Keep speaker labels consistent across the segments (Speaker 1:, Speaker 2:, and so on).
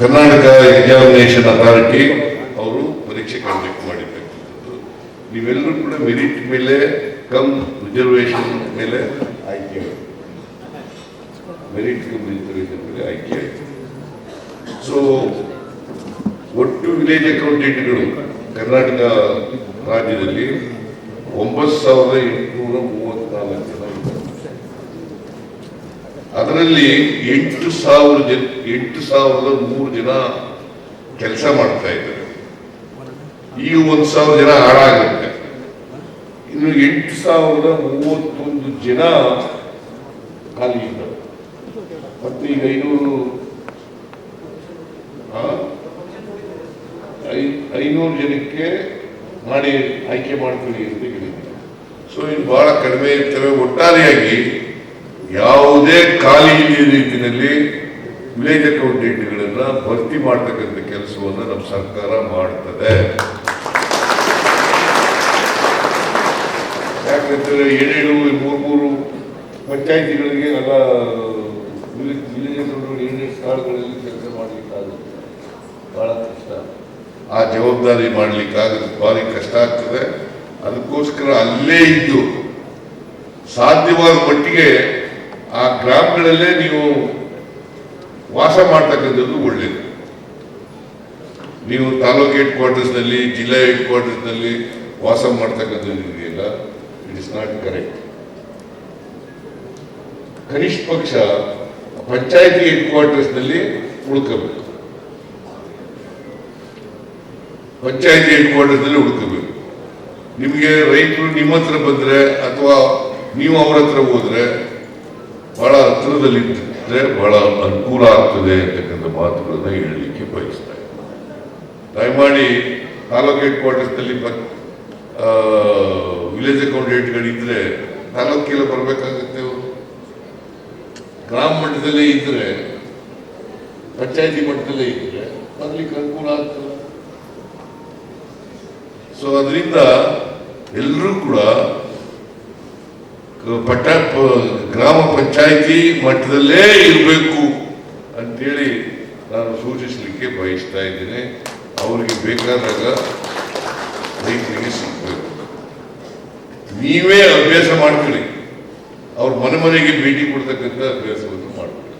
Speaker 1: Karnataka examination authority ಅವರು ಪರೀಕ್ಷೆ conduct ಮಾಡಿರ್ತಕ್ಕಂಥದ್ದು. ನೀವೆಲ್ಲರೂ ಕೂಡ ಮೆರಿಟ್ ಮೇಲೆ ಕಮ್ ರಿಸರ್ವೇಷನ್ ಮೇಲೆ ಆಯ್ಕೆ ಮೆರಿಟ್ ಕಮ್ ರಿಸರ್ವೇಷನ್ ಮೇಲೆ ಆಯ್ಕೆ ಆಯಿತು. ಸೊ ಒಟ್ಟು ವಿಲೇಜ್ ಅಕೌಂಟೆಂಟ್ಗಳು ಕರ್ನಾಟಕ ರಾಜ್ಯದಲ್ಲಿ ಒಂಬತ್ತು ಸಾವಿರದ ಎಂಟುನೂರ ಮೂವತ್ತ್ನಾಲ್ಕು ಅದರಲ್ಲಿ ಎಂಟು ಸಾವಿರ ಜನ, ಎಂಟು ಸಾವಿರದ ಮೂರು ಜನ ಕೆಲಸ ಮಾಡ್ತಾ ಇದ್ದಾರೆ. ಈ ಒಂದು ಸಾವಿರ ಜನ ಹಾಳಾಗುತ್ತೆ. ಇನ್ನು ಎಂಟು ಸಾವಿರದ ಮೂವತ್ತೊಂದು ಜನ ಖಾಲಿ ಇದ್ದಾರೆ. ಮತ್ತು ಈಗ ಐನೂರು ಐನೂರು ಜನಕ್ಕೆ ಮಾಡಿ ಆಯ್ಕೆ ಮಾಡ್ತೀವಿ ಅಂತ ಹೇಳಿದ್ದಾರೆ ಸೊ ಇದು ಬಹಳ ಕಡಿಮೆ ಇರ್ತವೆ. ಒಟ್ಟಾರೆಯಾಗಿ ಯಾವುದೇ ಖಾಲಿ ರೀತಿಯಲ್ಲಿ ವಿಲೇಜ್ ಅಕೌಂಟೆಂಟ್ಗಳನ್ನ ಭರ್ತಿ ಮಾಡ್ತಕ್ಕಂಥ ಕೆಲಸವನ್ನು ನಮ್ಮ ಸರ್ಕಾರ ಮಾಡ್ತದೆ. ಯಾಕಂದ್ರೆ ಏಳೇಳು ಮೂರು ಮೂರು ಪಂಚಾಯಿತಿಗಳಿಗೆ ಎಲ್ಲ, ವಿಲೇಜ್ ಏನೇಳು ಸ್ಥಳಗಳಲ್ಲಿ ಕೆಲಸ ಮಾಡಲಿಕ್ಕಾಗುತ್ತೆ. ಬಹಳ ಕಷ್ಟ. ಆ ಜವಾಬ್ದಾರಿ ಮಾಡಲಿಕ್ಕಾಗುತ್ತೆ. ಭಾರಿ ಕಷ್ಟ ಆಗ್ತದೆ. ಅದಕ್ಕೋಸ್ಕರ ಅಲ್ಲೇ ಇದ್ದು ಸಾಧ್ಯವಾದ ಮಟ್ಟಿಗೆ ಆ ಗ್ರಾಮಗಳಲ್ಲೇ ನೀವು ವಾಸ ಮಾಡ್ತಕ್ಕಂಥದ್ದು ಒಳ್ಳೆಯದು ನೀವು ತಾಲೂಕ್ ಹೆಡ್ ಕ್ವಾರ್ಟರ್ಸ್ನಲ್ಲಿ ಜಿಲ್ಲಾ ಹೆಡ್ ಕ್ವಾರ್ಟರ್ಸ್ನಲ್ಲಿ ವಾಸ ಮಾಡ್ತಕ್ಕಂಥದ್ದು ಇದೆಯಲ್ಲ? ಇಟ್ ಇಸ್ ನಾಟ್ ಕರೆಕ್ಟ್ ಕನಿಷ್ಠ ಪಕ್ಷ ಪಂಚಾಯತಿ ಹೆಡ್ ಕ್ವಾರ್ಟರ್ಸ್ನಲ್ಲಿ ಉಳ್ಕೋಬೇಕು ಪಂಚಾಯತಿ ಹೆಡ್ ಕ್ವಾರ್ಟರ್ಸ್ನಲ್ಲಿ ಉಳ್ಕೋಬೇಕು ನಿಮಗೆ ರೈತರು ನಿಮ್ಮ ಹತ್ರ ಬಂದ್ರೆ ಅಥವಾ ನೀವು ಅವರ ಹತ್ರ ಹೋದ್ರೆ ಬಹಳ ಹತ್ರದಲ್ಲಿ ಇದ್ರೆ ಬಹಳ ಅನುಕೂಲ ಆಗ್ತದೆ ಅಂತಕ್ಕಂಥ ಮಾತುಗಳನ್ನ ಹೇಳಲಿಕ್ಕೆ ಬಯಸ್ತಾ ಇದ್ದೀನಿ. ದಯಮಾಡಿ ತಾಲೂಕು ಹೆಡ್ ಕ್ವಾರ್ಟರ್ಸ್ನಲ್ಲಿ ವಿಲೇಜ್ ಅಕೌಂಟೆಂಟ್ಗಳಿದ್ರೆ ತಾಲೂಕಿಗೆ ಬರಬೇಕಾಗುತ್ತೆ ಗ್ರಾಮ ಮಟ್ಟದಲ್ಲೇ ಇದ್ರೆ, ಪಂಚಾಯತಿ ಮಟ್ಟದಲ್ಲೇ ಇದ್ರೆ ಬರ್ಲಿಕ್ಕೆ ಅನುಕೂಲ ಆಗ್ತದೆ ಸೊ ಅದರಿಂದ ಎಲ್ಲರೂ ಕೂಡ ಪಟ್ಟ ಗ್ರಾಮ ಪಂಚಾಯಿತಿ ಮಟ್ಟದಲ್ಲೇ ಇರಬೇಕು ಅಂತೇಳಿ ನಾನು ಸೂಚಿಸಲಿಕ್ಕೆ ಬಯಸ್ತಾ ಇದ್ದೇನೆ. ಅವರಿಗೆ ಬೇಕಾದಾಗ ರೈತರಿಗೆ ಸಿಗಬೇಕು. ನೀವೇ ಅಭ್ಯಾಸ ಮಾಡ್ಕೊಳ್ಳಿ. ಅವ್ರ ಮನೆ ಮನೆಗೆ ಭೇಟಿ ಕೊಡ್ತಕ್ಕಂಥ ಅಭ್ಯಾಸವನ್ನು ಮಾಡ್ಕೊಳ್ಳಿ.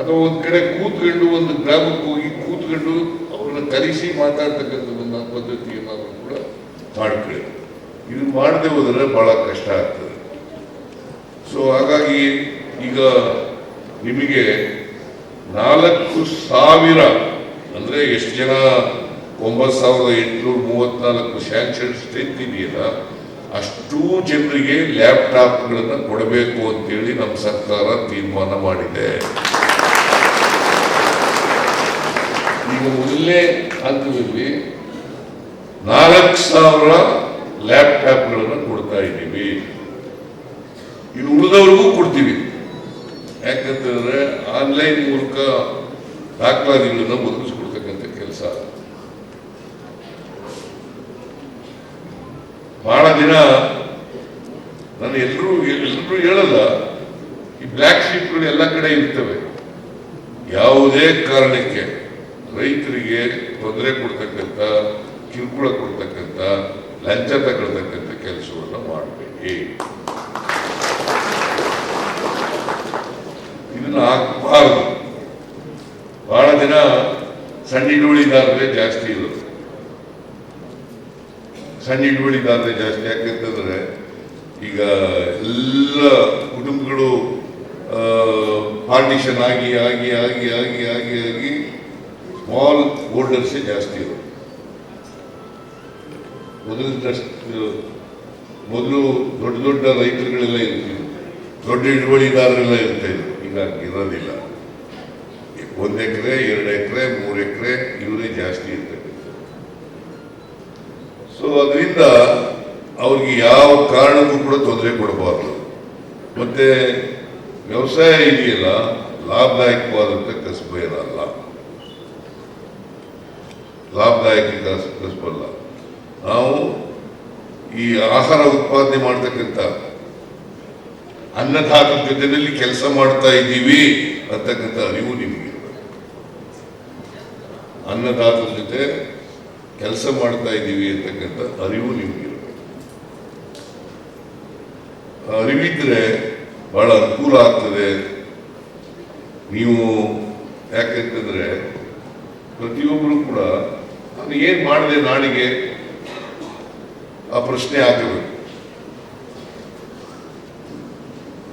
Speaker 1: ಅಥವಾ ಒಂದು ಕಡೆ ಕೂತ್ಕೊಂಡು ಒಂದು ಗ್ರಾಮಕ್ಕೆ ಹೋಗಿ ಕೂತ್ಕೊಂಡು ಅವ್ರನ್ನ ಕರೆಸಿ ಒಂದು ಪದ್ಧತಿಯನ್ನು ಕೂಡ ಮಾಡ್ಕೊಳ್ಳಿ. ಇದು ಮಾಡದೆ ಹೋದರೆ ಬಹಳ ಕಷ್ಟ ಆಗ್ತದೆ. ಸೊ ಹಾಗಾಗಿ ಈಗ ನಿಮಗೆ ನಾಲ್ಕು ಸಾವಿರ, ಅಂದರೆ ಎಷ್ಟು ಜನ ಒಂಬತ್ತು ಸಾವಿರದ ಎಂಟುನೂರ ಮೂವತ್ನಾಲ್ಕು ಸ್ಯಾಂಕ್ಷನ್ ಸ್ಟ್ರೆಂತ್ ಇದೆಯಲ್ಲ, ಅಷ್ಟೂ ಜನರಿಗೆ ಲ್ಯಾಪ್ಟಾಪ್ಗಳನ್ನು ಕೊಡಬೇಕು ಅಂತೇಳಿ ನಮ್ಮ ಸರ್ಕಾರ ತೀರ್ಮಾನ ಮಾಡಿದೆ. ಈಗ ಮೊದಲನೇ ಹಂತದಲ್ಲಿ ನಾಲ್ಕು ಸಾವಿರ ಲ್ಯಾಪ್ಟಾಪ್ಗಳನ್ನು ಕೊಡ್ತಾ ಇದ್ದೀವಿ. ಇನ್ನು ಉಳಿದವ್ರಿಗೂ ಕೊಡ್ತೀವಿ. ಯಾಕಂತಂದ್ರೆ ಆನ್ಲೈನ್ ಮೂಲಕ ದಾಖಲಾತಿಗಳನ್ನು ಒದಗಿಸ್ಕೊಡ್ತಕ್ಕಂಥ ಕೆಲಸ. ಬಹಳ ದಿನ ನಾನು ಎಲ್ಲರೂ ಎಲ್ಲರೂ ಹೇಳಲ್ಲ, ಈ ಬ್ಲ್ಯಾಕ್ ಶೀಟ್ಗಳು ಎಲ್ಲ ಕಡೆ ಇರ್ತವೆ. ಯಾವುದೇ ಕಾರಣಕ್ಕೆ ರೈತರಿಗೆ ತೊಂದರೆ ಕೊಡ್ತಕ್ಕಂಥ ಕಿರುಕುಳ ಕೊಡ್ತಕ್ಕಂಥ ಲಂಚ ತಗೊಳ್ತಕ್ಕಂಥ ಕೆಲಸವನ್ನು ಮಾಡಬೇಕು ಇದನ್ನ ಆಗಬಾರದು ಬಹಳ ದಿನ ಸಣ್ಣ ಜಾಸ್ತಿ ಇರೋದು. ಸಣ್ಣ ಜಾಸ್ತಿ. ಯಾಕಂತಂದ್ರೆ ಈಗ ಎಲ್ಲ ಕುಟುಂಬಗಳು ಪಾರ್ಟಿಷನ್ ಆಗಿ ಆಗಿ ಆಗಿ ಆಗಿ ಆಗಿ ಆಗಿ ಸ್ಮಾಲ್ ಹೋಲ್ಡರ್ಸೇ ಜಾಸ್ತಿ ಇರೋದು. ಮೊದಲು ಮೊದಲು ದೊಡ್ಡ ದೊಡ್ಡ ರೈತರುಗಳೆಲ್ಲ ಇರ್ತಿದ್ರು ದೊಡ್ಡ ಹಿಡುವಳಿದಾರರೆಲ್ಲ ಇರ್ತಾ ಇದ್ರು ಈಗ ಇರೋದಿಲ್ಲ. ಒಂದು ಎಕರೆ, ಎರಡು ಎಕರೆ, ಮೂರು ಎಕರೆ ಇವರೇ ಜಾಸ್ತಿ ಇರ್ತಕ್ಕಂಥದ್ದು ಸೊ ಅದರಿಂದ ಅವ್ರಿಗೆ ಯಾವ ಕಾರಣಕ್ಕೂ ಕೂಡ ತೊಂದರೆ ಕೊಡಬಾರ್ದು. ಮತ್ತೆ ವ್ಯವಸಾಯ ಇದೆಯಲ್ಲ ಲಾಭದಾಯಕವಾದಂಥ ಕಸಬು ಏನಲ್ಲ. ಲಾಭದಾಯಕ ಕಸ, ಕಸಬಲ್ಲ. ನಾವು ಈ ಆಹಾರ ಉತ್ಪಾದನೆ ಮಾಡ್ತಕ್ಕಂಥ ಅನ್ನದಾತರ ಜೊತೆಯಲ್ಲಿ ಕೆಲಸ ಮಾಡ್ತಾ ಇದ್ದೀವಿ ಅಂತಕ್ಕಂಥ ಅರಿವು ನಿಮಗೆ. ಅನ್ನದಾತರ ಜೊತೆ ಕೆಲಸ ಮಾಡ್ತಾ ಇದ್ದೀವಿ ಅಂತಕ್ಕಂಥ ಅರಿವು ನಿಮಗೆ. ಅರಿವಿದ್ರೆ ಬಹಳ ಅನುಕೂಲ ಆಗ್ತದೆ. ನೀವು ಯಾಕೆಂತಂದ್ರೆ ಪ್ರತಿಯೊಬ್ಬರು ಕೂಡ ನಾನು ಏನ್ ಮಾಡಿದೆ ನಾಡಿಗೆ ಆ ಪ್ರಶ್ನೆ ಆಗಿದೆ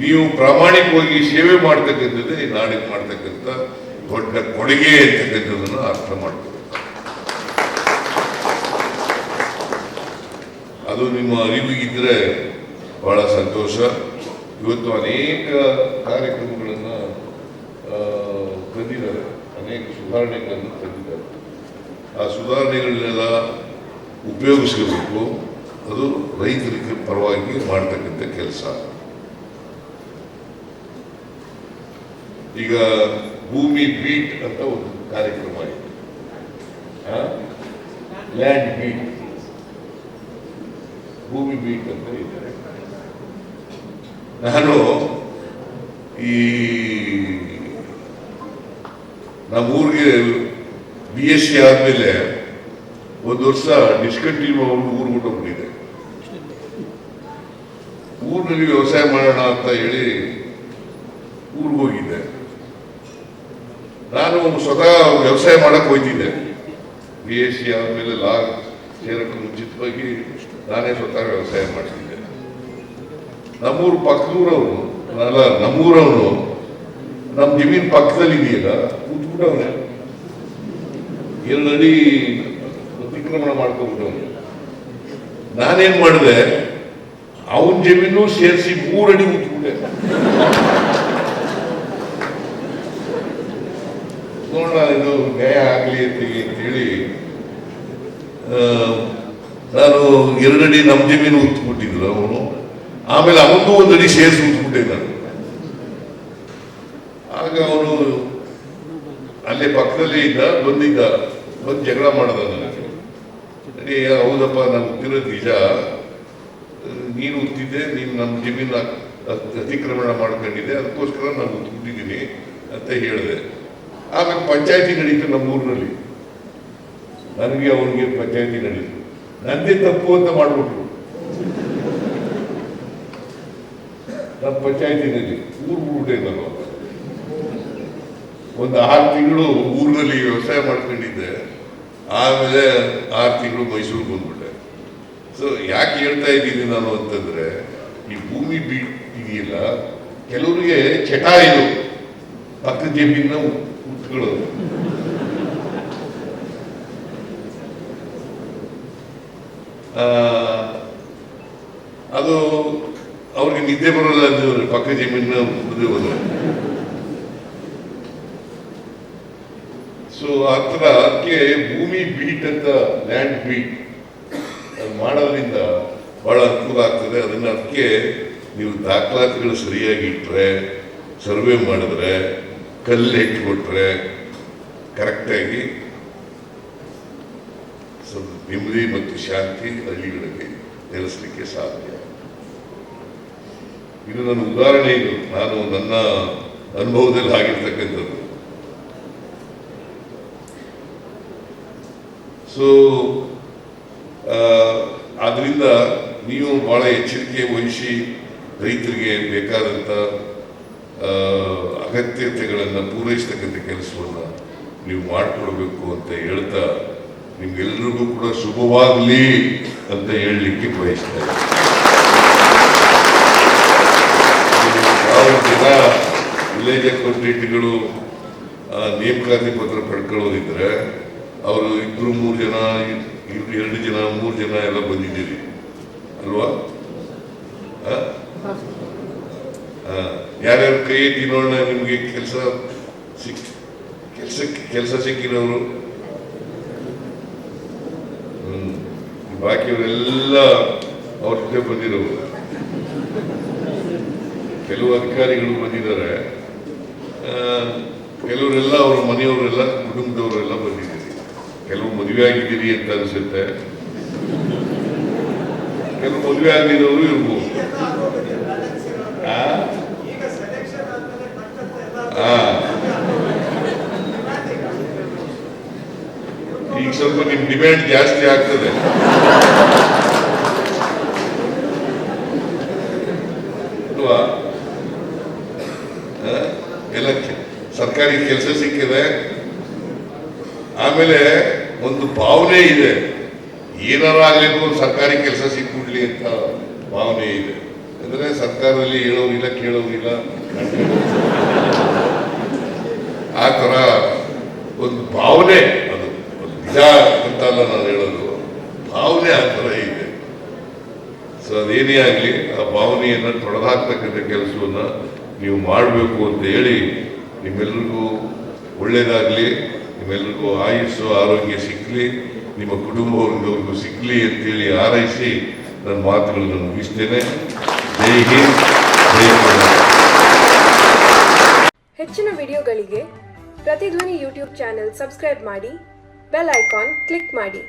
Speaker 1: ನೀವು ಪ್ರಾಮಾಣಿಕವಾಗಿ ಸೇವೆ ಮಾಡ್ತಕ್ಕಂಥದ್ದೇ ಈ ನಾಡಿಗೆ ಮಾಡ್ತಕ್ಕಂಥ ದೊಡ್ಡ ಕೊಡುಗೆ ಅಂತಕ್ಕಂಥದ್ದನ್ನು ಅರ್ಥ ಮಾಡ್ಕೋಬೇಕು ಅದು ನಿಮ್ಮ ಅರಿವಿಗಿದ್ರೆ ಬಹಳ ಸಂತೋಷ. ಇವತ್ತು ಅನೇಕ ಕಾರ್ಯಕ್ರಮಗಳನ್ನು ತಂದಿದ್ದಾರೆ. ಅನೇಕ ಸುಧಾರಣೆಗಳನ್ನು ತಂದಿದ್ದಾರೆ. ಆ ಸುಧಾರಣೆಗಳನ್ನೆಲ್ಲ ಉಪಯೋಗಿಸಬೇಕು ಅದು ರೈತರಿಗೆ ಪರವಾಗಿ ಮಾಡ್ತಕ್ಕಂಥ ಕೆಲಸ. ಈಗ ಭೂಮಿ ಬೀಟ್ ಅಂತ ಒಂದು ಕಾರ್ಯಕ್ರಮ ಇದೆ. ಲ್ಯಾಂಡ್ ಬೀಟ್ ಭೂಮಿ ಬೀಟ್ ಅಂತ ಇದೆ. ನಾನು ಈ ನಮ್ಮೂರಿಗೆ ಬಿ ಎಸ್ ಸಿ ಆದಮೇಲೆ ಒಂದು ವರ್ಷ ಡಿಸ್ಕಂಟಿನ್ಯೂ ಊರು ಬಿಟ್ಟೋಗ್ಬಿಟ್ಟಿದೆ ಊರಿನಲ್ಲಿ ವ್ಯವಸಾಯ ಮಾಡೋಣ ಅಂತ ಹೇಳಿ ಊರಿಗೆ ಹೋಗಿದ್ದೆ. ನಾನು ಸ್ವತಃ ವ್ಯವಸಾಯ ಮಾಡಕ್ಕೆ ಹೋಯ್ತಿದ್ದೆ. ಬಿ ಎಸ್ ಸಿ ಆದಮೇಲೆ ಲಾ ಸೇರಕ್ಕೆ ಮುಂಚಿತವಾಗಿ ನಾನೇ ಸ್ವತಃ ವ್ಯವಸಾಯ ಮಾಡ್ತಿದ್ದೆ. ನಮ್ಮೂರು ಪಕ್ಕದೂರವನು ಅಲ್ಲ ನಮ್ಮೂರವನು ನಮ್ಮ ಜಮೀನ್ ಪಕ್ಕದಲ್ಲಿ ಇದೆಯಲ್ಲ, ಕೂತ್ಬಿಟ್ಟವನೆ. ಎರಡು ಅಡಿ ಅತಿಕ್ರಮಣ ಮಾಡ್ಕೊಬಿಟ್ಟವನು ನಾನೇನು ಮಾಡಿದೆ ಅವನ ಜಮೀನು ಸೇರಿಸಿ ಮೂರಡಿ ಮುಚ್ಚಿಬಿಟ್ಟೆ ನೋಡೋಣ ಇದು ನ್ಯಾಯ ಆಗಲಿ ಅಂತ ಹೇಳಿ ಆ, ನಾನು ಎರಡಡಿ ನಮ್ಮ ಜಮೀನು ಉತ್ಬಿಟ್ಟಿದ್ರು ಅವನು. ಆಮೇಲೆ ಅವನು ಒಂದಡಿ ಸೇರಿಸಿ ಉತ್ಬಿಟ್ಟೆ ನಾನು. ಆಗ ಅವನು ಅಲ್ಲೇ ಪಕ್ಕದಲ್ಲಿ ಇದ್ದ ಬಂದಿದ್ದ ಬಂದು ಜಗಳ ಮಾಡಿದ ನನಗೆ. ಹೌದಪ್ಪ ನಾನು ಗೊತ್ತಿರೋದು ನಿಜ. ನೀನು ಉತ್ತಿದ್ದೆ ನೀನು ನಮ್ಮ ಜಮೀನು ಅತ್- ಅತಿಕ್ರಮಣ ಮಾಡ್ಕೊಂಡಿದ್ದೆ, ಅದಕ್ಕೋಸ್ಕರ ನಾನು ಉತ್ಬಿಟ್ಟಿದ್ದೀನಿ ಅಂತ ಹೇಳಿದೆ. ಆಮೇಲೆ ಪಂಚಾಯತಿ ನಡೀತು ನಮ್ಮ ಊರಿನಲ್ಲಿ ನನಗೆ ಅವನಿಗೆ ಪಂಚಾಯತಿ ನಡೀತು. ನಂದೇ ತಪ್ಪು ಅಂತ ಮಾಡ್ಬಿಟ್ರು. ನಮ್ಮ ಪಂಚಾಯತಿನಲ್ಲಿ ಊರು ಬಿಡ್ಬಿಟ್ಟೆ ಒಂದು ಆರು ತಿಂಗಳು ಊರಿನಲ್ಲಿ ವ್ಯವಸಾಯ ಮಾಡ್ಕೊಂಡಿದ್ದೆ. ಆಮೇಲೆ ಆರು ತಿಂಗಳು ಮೈಸೂರಿಗೆ ಬಂದ್ಬಿಟ್ಟೆ ಸೊ ಯಾಕೆ ಹೇಳ್ತಾ ಇದ್ದೀನಿ ನಾನು ಅಂತಂದ್ರೆ ಈ ಭೂಮಿ ಬೀಟ್ ಇದೆಯಲ್ಲ ಕೆಲವರಿಗೆ ಚಟ ಇದು. ಪಕ್ಕದ ಜಮೀನ ಆ, ಅದು ಅವ್ರಿಗೆ ನಿದ್ದೆ ಬರೋಲ್ಲ ಅಂದಿದ್ರು ಪಕ್ಕ ಜಮೀನ ಉದ್ಯೋಗ ಸೊ ಆ ಥರ ಅದಕ್ಕೆ ಭೂಮಿ ಬೀಟ್ ಅಂತ ಲ್ಯಾಂಡ್ ಬೀಟ್ ಮಾಡೋದ್ರಿಂದ ಬಹಳ ಅನುಕೂಲ ಆಗ್ತದೆ. ಅದನ್ನ ಅದಕ್ಕೆ ನೀವು ದಾಖಲಾತಿಗಳು ಸರಿಯಾಗಿ ಇಟ್ಟರೆ ಸರ್ವೆ ಮಾಡಿದ್ರೆ, ಕಲ್ಲು ಇಟ್ಕೊಟ್ರೆ ಕರೆಕ್ಟಾಗಿ ನೆಮ್ಮದಿ ಮತ್ತು ಶಾಂತಿ ಹಳ್ಳಿಗಳಲ್ಲಿ ನೆಲೆಸಲಿಕ್ಕೆ ಸಾಧ್ಯ. ಇದು ನನ್ನ ಉದಾಹರಣೆ. ಇದು ನಾನು ನನ್ನ ಅನುಭವದಲ್ಲಿ ಆಗಿರ್ತಕ್ಕಂಥದ್ದು. ಸೊ ಆದ್ರಿಂದ ನೀವು ಬಹಳ ಎಚ್ಚರಿಕೆ ವಹಿಸಿ ರೈತರಿಗೆ ಬೇಕಾದಂಥ ಅಗತ್ಯತೆಗಳನ್ನು ಪೂರೈಸ್ತಕ್ಕಂಥ ಕೆಲಸವನ್ನು ನೀವು ಮಾಡಿಕೊಡ್ಬೇಕು ಅಂತ ಹೇಳ್ತಾ ನಿಮ್ಗೆಲ್ರಿಗೂ ಕೂಡ ಶುಭವಾಗಲಿ ಅಂತ ಹೇಳಲಿಕ್ಕೆ ಬಯಸ್ತಾರೆ ಜನ ವಿಲೇಜ್ ಅಕೌಂಟೆಂಟ್ಗಳು ನೇಮಕಾತಿ ಪತ್ರ ಪಡ್ಕೊಳ್ಳೋದಿದ್ರೆ ಅವರು ಇಬ್ಬರು ಮೂರು ಜನ ಎರಡು ಜನ, ಮೂರು ಜನ ಎಲ್ಲ ಬಂದಿದ್ದೀರಿ. ಅಲ್ವಾ? ಯಾರ್ಯಾರ ಕೈ ನೋಡೋಣ ನಿಮಗೆ ಕೆಲಸ ಸಿಕ್ ಕೆಲಸಕ್ಕೆ ಕೆಲಸ ಸಿಕ್ಕಿರೋರು? ಹ್ಮ್. ಬಾಕಿಯವರೆಲ್ಲ ಅವ್ರ ಜೊತೆ ಬಂದಿರೋರು. ಕೆಲವು ಅಧಿಕಾರಿಗಳು ಬಂದಿದ್ದಾರೆ. ಕೆಲವರೆಲ್ಲ ಅವ್ರ ಮನೆಯವರೆಲ್ಲ, ಕುಟುಂಬದವರೆಲ್ಲ ಬಂದಿದ್ದೀರಿ. ಕೆಲವು ಮದುವೆ ಆಗಿದ್ದೀರಿ ಅಂತ ಅನಿಸುತ್ತೆ. ಕೆಲವು ಮದುವೆ ಆಗಿರೋರು ಇರ್ಬೋದು.
Speaker 2: ಈಗ
Speaker 1: ಸ್ವಲ್ಪ ನಿಮ್ ಡಿಮ್ಯಾಂಡ್ ಜಾಸ್ತಿ ಆಗ್ತದೆ. ಎಲ್ಲ ಸರ್ಕಾರಿ ಕೆಲಸ ಸಿಕ್ಕಿದೆ. ಆಮೇಲೆ ಒಂದು ಭಾವನೆ ಇದೆ. ಏನಾರಾಗಲಿಕ್ಕೂ ಸರ್ಕಾರಿ ಕೆಲಸ ಸಿಕ್ಕಿಬಿಡ್ಲಿ ಅಂತ ಭಾವನೆ ಇದೆ. ಅಂದರೆ ಸರ್ಕಾರದಲ್ಲಿ ಹೇಳೋರಿಲ್ಲ, ಕೇಳೋರಿಲ್ಲ. ಆ ಥರ ಒಂದು ಭಾವನೆ ಅದು. ನಿಜ ಅಂತಲ್ಲ ನಾನು ಹೇಳೋದು. ಭಾವನೆ ಆ ಥರ ಇದೆ. ಸೊ ಅದೇನೇ ಆಗಲಿ, ಆ ಭಾವನೆಯನ್ನು ತೊಡೆದಾಕ್ತಕ್ಕಂಥ ಕೆಲಸವನ್ನು ನೀವು ಮಾಡಬೇಕು ಅಂತ ಹೇಳಿ ನಿಮ್ಮೆಲ್ಲರಿಗೂ ಒಳ್ಳೇದಾಗಲಿ. ನಿಮ್ಮೆಲ್ಲರಿಗೂ ಆಯುಸ್ಸು, ಆರೋಗ್ಯ ಸಿಕ್ಕಲಿ ನಿಮ್ಮ ಕುಟುಂಬ ವರ್ಗದವ್ರಿಗೂ ಸಿಕ್ಕಲಿ ಅಂತೇಳಿ ಹಾರೈಸಿ ನನ್ನ ಮಾತುಗಳನ್ನು ಮುಗಿಸ್ತೇನೆ.
Speaker 2: ಹೆಚ್ಚಿನ ವಿಡಿಯೋಗಳಿಗೆ ಪ್ರತಿಧ್ವನಿ ಯೂಟ್ಯೂಬ್ ಚಾನೆಲ್ ಸಬ್ಸ್ಕ್ರೈಬ್ ಮಾಡಿ, ಬೆಲ್ ಐಕಾನ್ ಕ್ಲಿಕ್ ಮಾಡಿ.